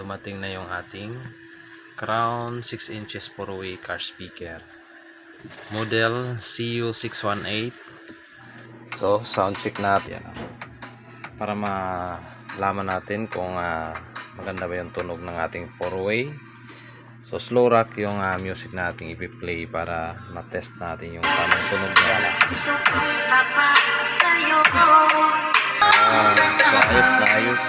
dumating na yung ating Crown 6 inches 4-way car speaker. Model CU618. So, sound check natin. Para malaman natin kung ah, maganda ba yung tunog ng ating 4-way. So, slow rock yung ah, music natin ipi-play para ma-test natin yung tamang tunog niya. Ah, so ayos na ayos.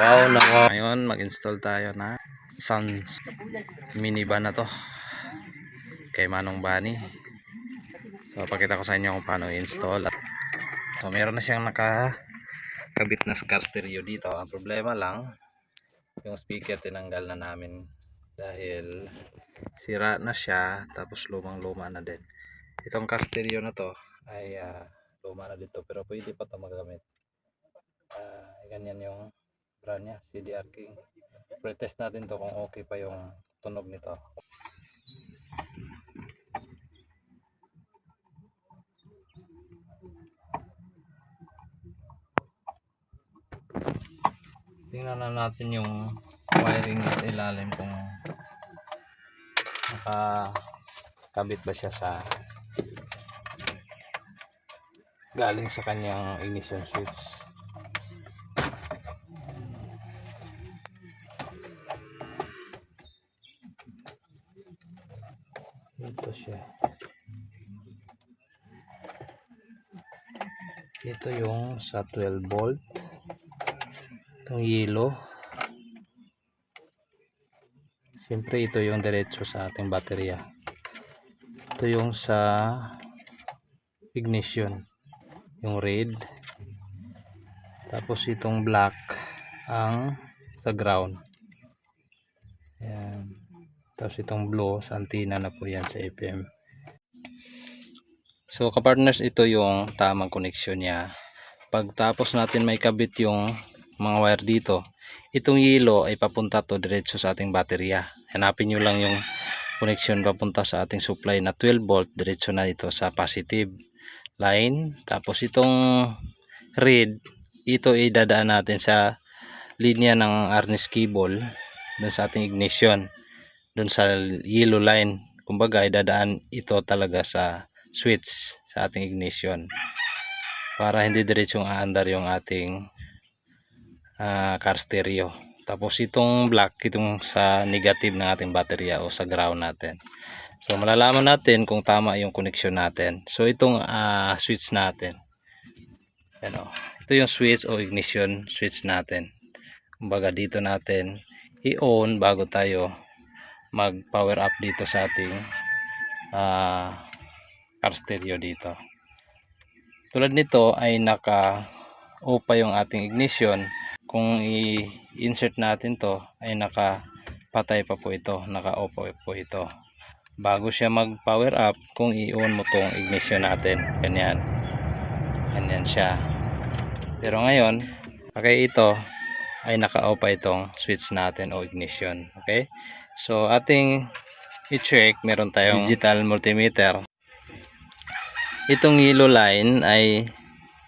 Wow na wow. Ngayon, mag-install tayo na Sans minivan na to. Kay Manong Bani. So, pakita ko sa inyo kung paano i-install. So, meron na siyang naka kabit na car stereo dito. Ang problema lang, yung speaker tinanggal na namin dahil sira na siya tapos lumang luma na din. Itong car stereo na to ay ah, luma na dito pero pwede pa ito magamit. Ah, ganyan yung brand niya, CDR King. Pretest natin to kung okay pa yung tunog nito. Tingnan na natin yung wiring sa ilalim kung nakakabit ba siya sa galing sa kanyang ignition switch. Ito siya. Ito yung sa 12 volt. Itong yellow. Siyempre ito yung diretso sa ating baterya. Ito yung sa ignition. Yung red. Tapos itong black ang sa ground. Ayan. Tapos itong blue sa antenna na po yan sa FM. So kapartners ito yung tamang connection niya. Pagtapos natin may kabit yung mga wire dito, itong yellow ay papunta to diretso sa ating baterya. Hanapin nyo lang yung connection papunta sa ating supply na 12 volt diretso na ito sa positive line. Tapos itong red, ito ay dadaan natin sa linya ng harness cable dun sa ating ignition dun sa yellow line kumbaga idadaan ito talaga sa switch sa ating ignition para hindi diretsong aandar yung ating ah, car stereo. Tapos itong black itong sa negative ng ating baterya o sa ground natin. So malalaman natin kung tama yung connection natin. So itong ah, switch natin. Yan o. ito yung switch o ignition switch natin. Kumbaga dito natin i-on bago tayo mag power up dito sa ating ah, car stereo dito. Tulad nito ay naka o pa yung ating ignition. Kung i-insert natin to ay naka patay pa po ito naka off pa po ito. Bago siya mag power up kung i-on mo tong ignition natin ganyan. Ganyan siya. Pero ngayon okay ito ay naka off pa itong switch natin o ignition okay? So ating i-check, meron tayong digital multimeter. Itong yellow line ay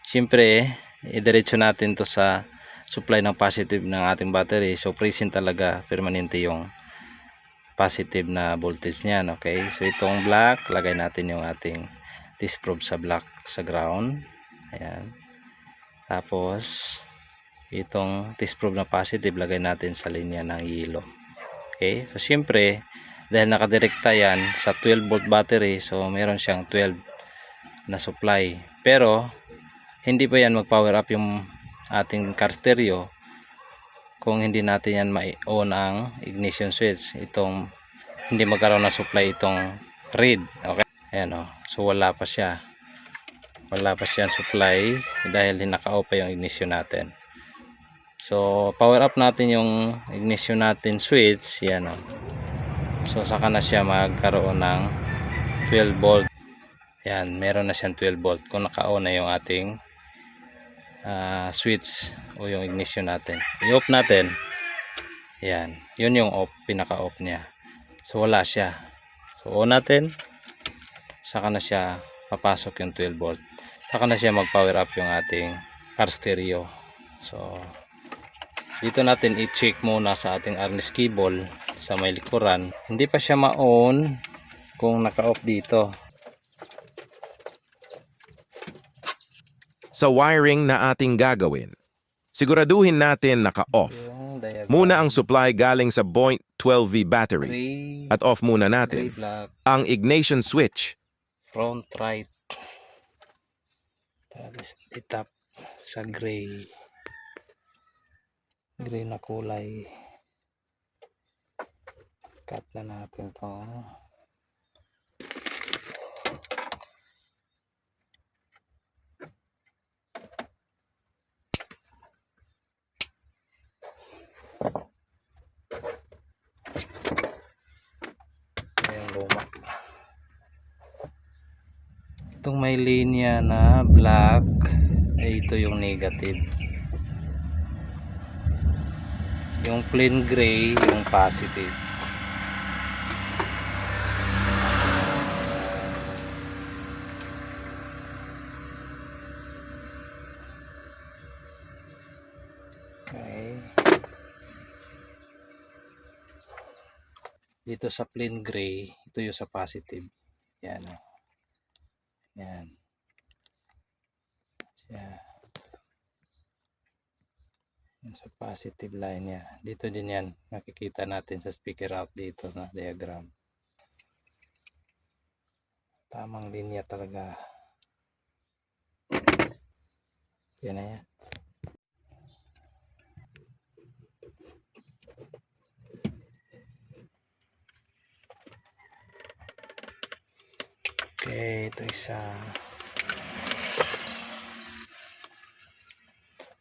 siyempre idiretso natin to sa supply ng positive ng ating battery. So present talaga permanente yung positive na voltage niyan, okay? So itong black, lagay natin yung ating test probe sa black sa ground. Ayan. Tapos itong test probe na positive lagay natin sa linya ng yellow. Okay? So, siyempre, dahil nakadirekta yan sa 12 volt battery, so meron siyang 12 na supply. Pero, hindi pa yan mag-power up yung ating car stereo kung hindi natin yan ma-on ang ignition switch. Itong, hindi magkaroon ng supply itong red. Okay? Ayan o. So, wala pa siya. Wala pa siyang supply dahil naka-off pa yung ignition natin. So, power up natin yung ignition natin switch. Yan o. So, saka na siya magkaroon ng 12 volt. Yan, meron na siyang 12 volt. Kung naka-on na yung ating ah, switch o yung ignition natin. I-off natin. Yan. Yun yung off, pinaka-off niya. So, wala siya. So, on natin. Saka na siya papasok yung 12 volt. Saka na siya mag-power up yung ating car stereo. So, dito natin i-check muna sa ating harness cable sa may likuran hindi pa siya ma-on kung naka-off dito Sa wiring na ating gagawin, siguraduhin natin naka-off. Muna ang supply galing sa point 12V battery. At off muna natin ang ignition switch. front right. Tapos itap sa gray. Gray na kulay. Cut na natin to Ayan, luma itong may linya na black ay ito yung negative. Yung plain gray yung positive. Okay. Dito sa plain gray ito yung sa positive. Yan o yan. Siya. Yan sa positive line niya. Dito din yan. Nakikita natin sa speaker out dito na diagram. Tamang linya talaga. Yan na yan. Okay, ito isa.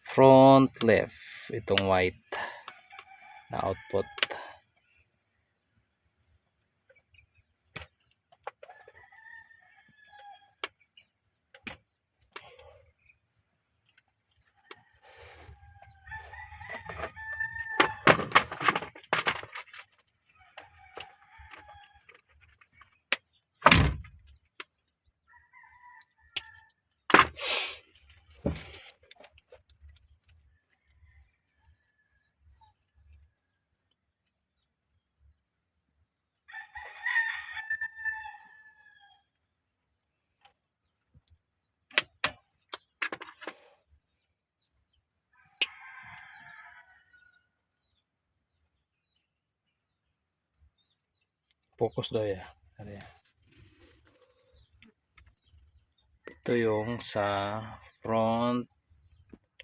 Front left, itong white na output. Focus daw ya. Ano yan? Ito yung sa front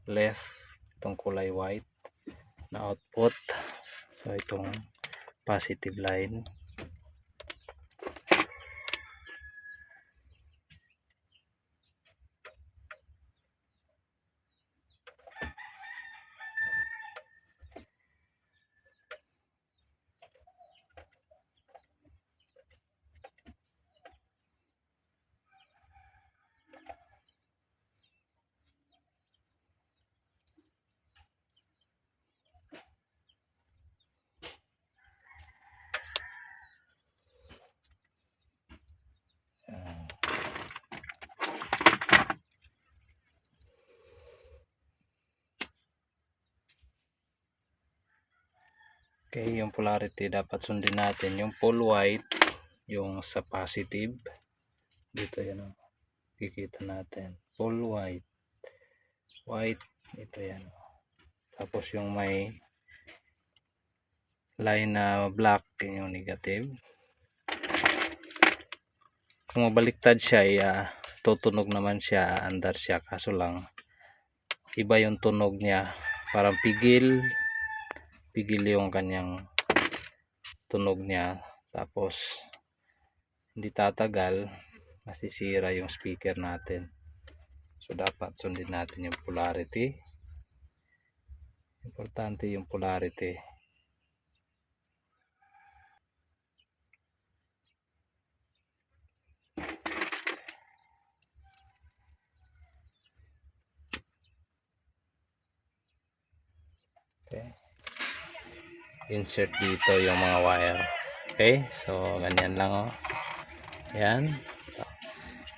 left itong kulay white na output. So itong positive line. Okay, yung polarity dapat sundin natin. Yung full white, yung sa positive. Dito yan o. Kikita natin. Full white. White, ito yan o. Tapos yung may line na black, yun yung negative. Kung mabaliktad siya, ay, ah, tutunog naman siya, andar siya. Kaso lang, iba yung tunog niya. Parang pigil, pigil yung kanyang tunog niya. Tapos hindi tatagal masisira yung speaker natin. So dapat sundin natin yung polarity. Importante yung polarity insert dito yung mga wire. Okay? So, ganyan lang oh. Yan.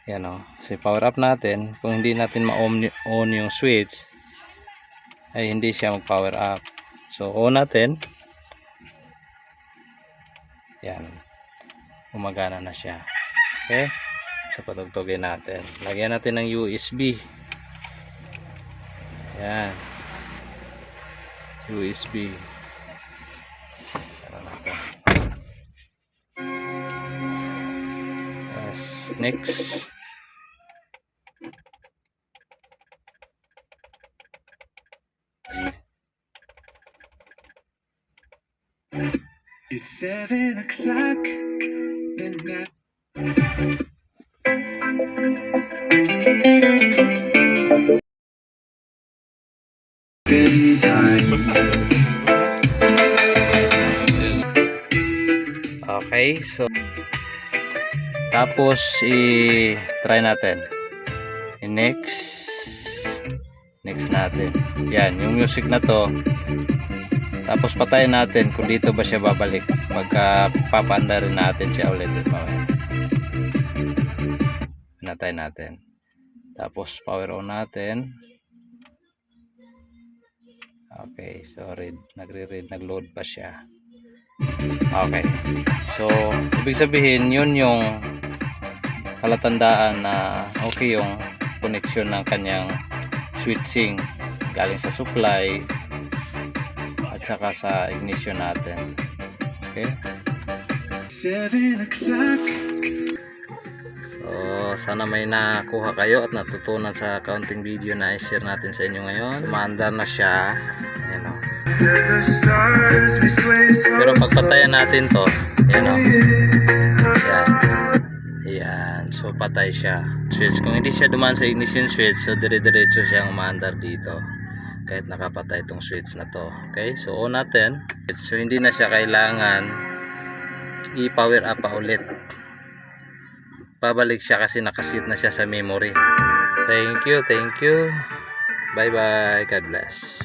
Yan oh. So, power up natin. Kung hindi natin ma-on on yung switch, ay hindi siya mag-power up. So, on natin. Yan. Gumagana na siya. Okay? So, patugtugin natin. Lagyan natin ng USB. Yan. USB. Next. It's seven o'clock and I in time. Okay, so tapos i-try natin. I-next next natin. Yan, yung music na to. Tapos patayin natin kung dito ba siya babalik. Pagka papaanda rin natin siya ulit. Pinatay natin. Tapos power on natin. Okay, so read, nagre-read, nag-load pa siya. Okay. So, ibig sabihin, yun yung palatandaan na okay yung connection ng kanyang switching galing sa supply at saka sa ignition natin. Okay? O'clock. So, sana may nakuha kayo at natutunan sa counting video na i-share natin sa inyo ngayon. Umaandar na siya. Pero pagpatayan natin to, ayan o. Yan. Yan. So, patay siya. Switch. Kung hindi siya dumaan sa ignition switch, so dire-diretso siyang umaandar dito. Kahit nakapatay itong switch na to. Okay? So, on natin. So, hindi na siya kailangan i-power up pa ulit. Pabalik siya kasi nakasit na siya sa memory. Thank you. Thank you. Bye-bye. God bless.